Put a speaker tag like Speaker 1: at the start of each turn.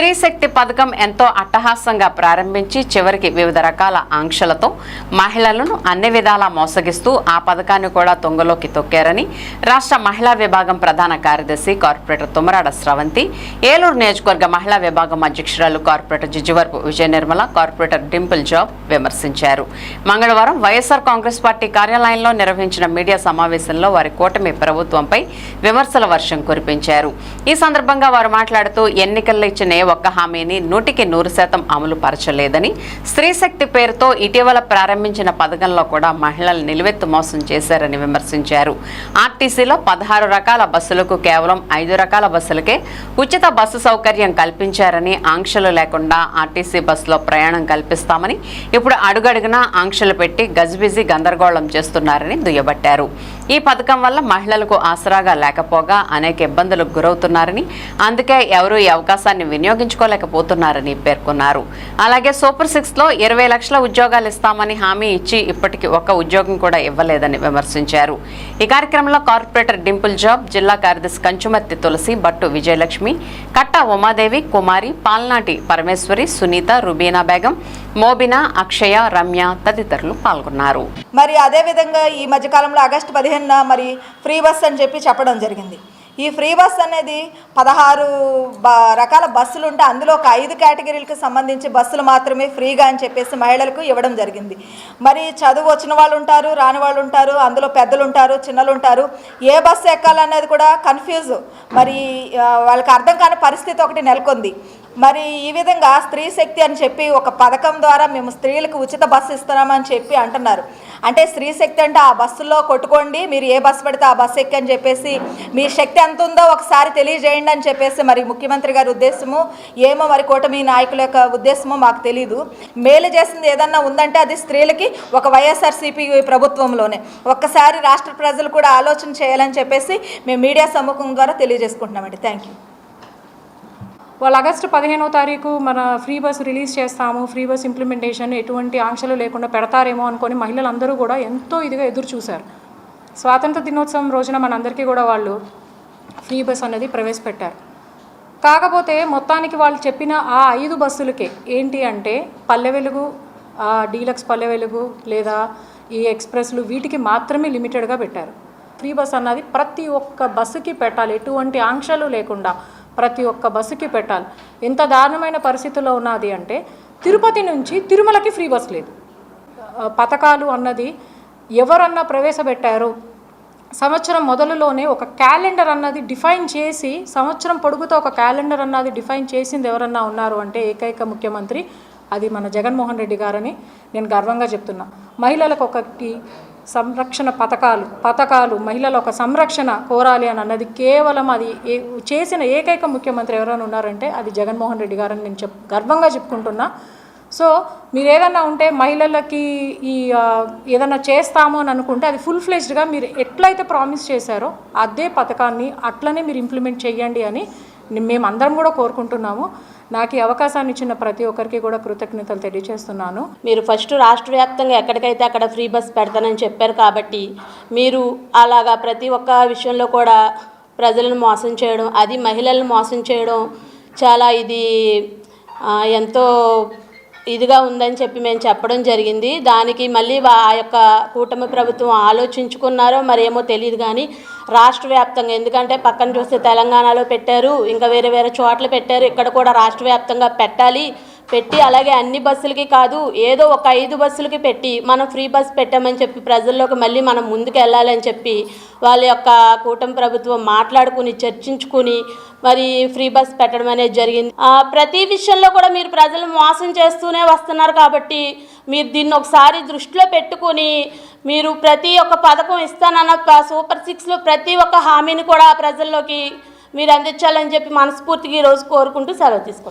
Speaker 1: స్త్రీశక్తి పథకం ఎంతో అట్టహాసంగా ప్రారంభించి చివరికి వివిధ రకాల ఆంక్షలతో మహిళలను అన్ని విధాలా మోసగిస్తూ ఆ పథకాన్ని కూడా తొంగలోకి తొక్కారని రాష్ట్ర మహిళా విభాగం ప్రధాన కార్యదర్శి కార్పొరేటర్ తుమరాడ స్రవంతి ఏలూరు నియోజకవర్గ మహిళా విభాగం అధ్యక్షురాలు corporator Jijjivarapu Vijaya Nirmala corporator Dimple job విమర్శించారు. మంగళవారం వైఎస్ఆర్ కాంగ్రెస్ పార్టీ కార్యాలయంలో నిర్వహించిన మీడియా సమావేశంలో వారి కూటమి ప్రభుత్వంపై విమర్శల వర్షం కురిపించారు. ఈ సందర్భంగా వారు మాట్లాడుతూ ఎన్నికల్లో ఇచ్చిన ఒక్క హామీని నూటికి నూరు శాతం అమలు పరచలేదని స్త్రీ శక్తి పేరుతో ఇటీవల ప్రారంభించిన పథకంలో కూడా మహిళలు నిలువెత్తు మోసం చేశారని విమర్శించారు. ఆర్టీసీలో పదహారు రకాల బస్సులకు కేవలం ఐదు రకాల బస్సులకే ఉచిత బస్సు సౌకర్యం కల్పించారని ఆంక్షలు లేకుండా ఆర్టీసీ బస్సులో ప్రయాణం కల్పిస్తామని ఇప్పుడు అడుగడుగునా ఆంక్షలు పెట్టి గజిబిజి గందరగోళం చేస్తున్నారని దుయ్యబట్టారు. ఈ పథకం వల్ల మహిళలకు ఆసరాగా లేకపోగా అనేక ఇబ్బందులకు గురవుతున్నారని అందుకే ఎవరూ ఈ అవకాశాన్ని వినియోగించుకోలేకపోతున్నారని పేర్కొన్నారు. అలాగే సూపర్ సిక్స్లో ఇరవై లక్షల ఉద్యోగాలు ఇస్తామని హామీ ఇచ్చి ఇప్పటికీ ఒక్క ఉద్యోగం కూడా ఇవ్వలేదని విమర్శించారు. ఈ కార్యక్రమంలో కార్పొరేటర్ డింపుల్ జాబ్ జిల్లా కార్యదర్శి కంచుమర్తి తులసి బట్టు విజయలక్ష్మి కట్ట ఉమాదేవి కుమారి పాల్నాటి పరమేశ్వరి సునీత రుబీనా బేగం మోబినా అక్షయ రమ్య తదితరులు పాల్గొన్నారు.
Speaker 2: మరి అదేవిధంగా ఈ మధ్యకాలంలో ఆగస్టు పదిహేనున మరి ఫ్రీ బస్ అని చెప్పి చెప్పడం జరిగింది. ఈ ఫ్రీ బస్ అనేది పదహారు రకాల బస్సులు ఉంటే అందులో ఒక ఐదు కేటగిరీలకు సంబంధించి బస్సులు మాత్రమే ఫ్రీగా అని చెప్పేసి మహిళలకు ఇవ్వడం జరిగింది. మరి చదువు వచ్చిన వాళ్ళు ఉంటారు రాని వాళ్ళు ఉంటారు అందులో పెద్దలు ఉంటారు చిన్నలు ఉంటారు. ఏ బస్సు ఎక్కాలనేది కూడా కన్ఫ్యూజ్ మరి వాళ్ళకి అర్థం కాని పరిస్థితి ఒకటి నెలకొంది. మరి ఈ విధంగా స్త్రీ శక్తి అని చెప్పి ఒక పథకం ద్వారా మేము స్త్రీలకు ఉచిత బస్సు ఇస్తున్నామని చెప్పి అంటున్నారు. అంటే స్త్రీ శక్తి అంటే ఆ బస్సులో కొట్టుకోండి మీరు ఏ బస్సు పెడితే ఆ బస్సు ఎక్కి అని చెప్పేసి మీ శక్తి ఎంత ఉందో ఒకసారి తెలియజేయండి అని చెప్పేసి మరి ముఖ్యమంత్రి గారి ఉద్దేశము ఏమో మరి కూటమి నాయకుల యొక్క ఉద్దేశమో మాకు తెలియదు మేలు చేసింది ఏదన్నా ఉందంటే అది స్త్రీలకి ఒక వైఎస్ఆర్సీపీ ప్రభుత్వంలోనే. ఒక్కసారి రాష్ట్ర ప్రజలు కూడా ఆలోచన చేయాలని చెప్పేసి మేము మీడియా సమ్ముఖం ద్వారా తెలియజేసుకుంటున్నామండి. థ్యాంక్ యూ
Speaker 3: వాళ్ళు ఆగస్టు పదిహేనో తారీఖు మన ఫ్రీ బస్ రిలీజ్ చేస్తాము ఫ్రీ బస్ ఇంప్లిమెంటేషన్ ఎటువంటి ఆంక్షలు లేకుండా పెడతారేమో అనుకొని మహిళలందరూ కూడా ఎంతో ఇదిగా ఎదురు చూశారు. స్వాతంత్ర దినోత్సవం రోజున మనందరికీ కూడా వాళ్ళు ఫ్రీ బస్ అనేది ప్రవేశపెట్టారు. కాకపోతే మొత్తానికి వాళ్ళు చెప్పిన ఆ ఐదు బస్సులకే ఏంటి అంటే పల్లె వెలుగు డీలక్స్ పల్లె వెలుగు లేదా ఈ ఎక్స్ప్రెస్లు వీటికి మాత్రమే లిమిటెడ్గా పెట్టారు. ఫ్రీ బస్ అన్నది ప్రతి ఒక్క బస్సుకి పెట్టాలి. ఎటువంటి ఆంక్షలు లేకుండా ప్రతి ఒక్క బస్సుకి పెట్టాలి. ఎంత దారుణమైన పరిస్థితిలో ఉన్నది అంటే తిరుపతి నుంచి తిరుమలకి ఫ్రీ బస్ లేదు. పథకాలు అన్నది ఎవరన్నా ప్రవేశపెట్టారు? సంవత్సరం మొదలులోనే ఒక క్యాలెండర్ అన్నది డిఫైన్ చేసి సంవత్సరం పొడుగుతో ఒక క్యాలెండర్ అన్నది డిఫైన్ చేసింది ఎవరన్నా ఉన్నారు అంటే ఏకైక ముఖ్యమంత్రి అది మన జగన్మోహన్ రెడ్డి గారని నేను గర్వంగా చెప్తున్నా. మహిళలకు ఒకటి సంరక్షణ పథకాలు పథకాలు మహిళల ఒక సంరక్షణ కోరాలి అని అన్నది కేవలం అది ఏ చేసిన ఏకైక ముఖ్యమంత్రి ఎవరైనా ఉన్నారంటే అది జగన్మోహన్ రెడ్డి గారని నేను చెప్ గర్వంగా చెప్పుకుంటున్నా. సో మీరు ఏదన్నా ఉంటే మహిళలకి ఈ ఏదన్నా చేస్తాము అని అనుకుంటే అది ఫుల్ ఫ్లెజ్డ్గా మీరు ఎట్లయితే ప్రామిస్ చేశారో అదే పథకాన్ని అట్లనే మీరు ఇంప్లిమెంట్ చేయండి అని మేమందరం మేము అందరం కూడా కోరుకుంటున్నాము. నాకు ఈ అవకాశాన్ని ఇచ్చిన ప్రతి ఒక్కరికి కూడా కృతజ్ఞతలు తెలియజేస్తున్నాను.
Speaker 4: మీరు ఫస్ట్ రాష్ట్ర వ్యాప్తంగా ఎక్కడికైతే అక్కడ ఫ్రీ బస్ పెడతానని చెప్పారు కాబట్టి మీరు అలాగా ప్రతి ఒక్క విషయంలో కూడా ప్రజలను మోసం చేయడం అది మహిళలను మోసం చేయడం చాలా ఇది ఎంతో ఇదిగా ఉందని చెప్పి మేము చెప్పడం జరిగింది. దానికి మళ్ళీ ఆ యొక్క కూటమి ప్రభుత్వం ఆలోచించుకున్నారో మరేమో తెలియదు కానీ రాష్ట్ర వ్యాప్తంగా ఎందుకంటే పక్కన చూస్తే తెలంగాణలో పెట్టారు ఇంకా వేరే వేరే చోట్ల పెట్టారు ఇక్కడ కూడా రాష్ట్ర వ్యాప్తంగా పెట్టాలి. పెట్టి అలాగే అన్ని బస్సులకి కాదు ఏదో ఒక ఐదు బస్సులకి పెట్టి మనం ఫ్రీ బస్ పెట్టామని చెప్పి ప్రజల్లోకి మళ్ళీ మనం ముందుకు వెళ్ళాలని చెప్పి వాళ్ళ యొక్క కూటమి ప్రభుత్వం మాట్లాడుకుని చర్చించుకుని మరి ఫ్రీ బస్ పెట్టడం అనేది జరిగింది. ప్రతి విషయంలో కూడా మీరు ప్రజలు మోసం చేస్తూనే వస్తున్నారు కాబట్టి మీరు దీన్ని ఒకసారి దృష్టిలో పెట్టుకొని మీరు ప్రతి ఒక్క పథకం ఇస్తానన్న సూపర్ సిక్స్లో ప్రతి ఒక్క హామీని కూడా ప్రజల్లోకి మీరు అందించాలని చెప్పి మనస్ఫూర్తిగా ఈరోజు కోరుకుంటూ సెలవు తీసుకుంటాం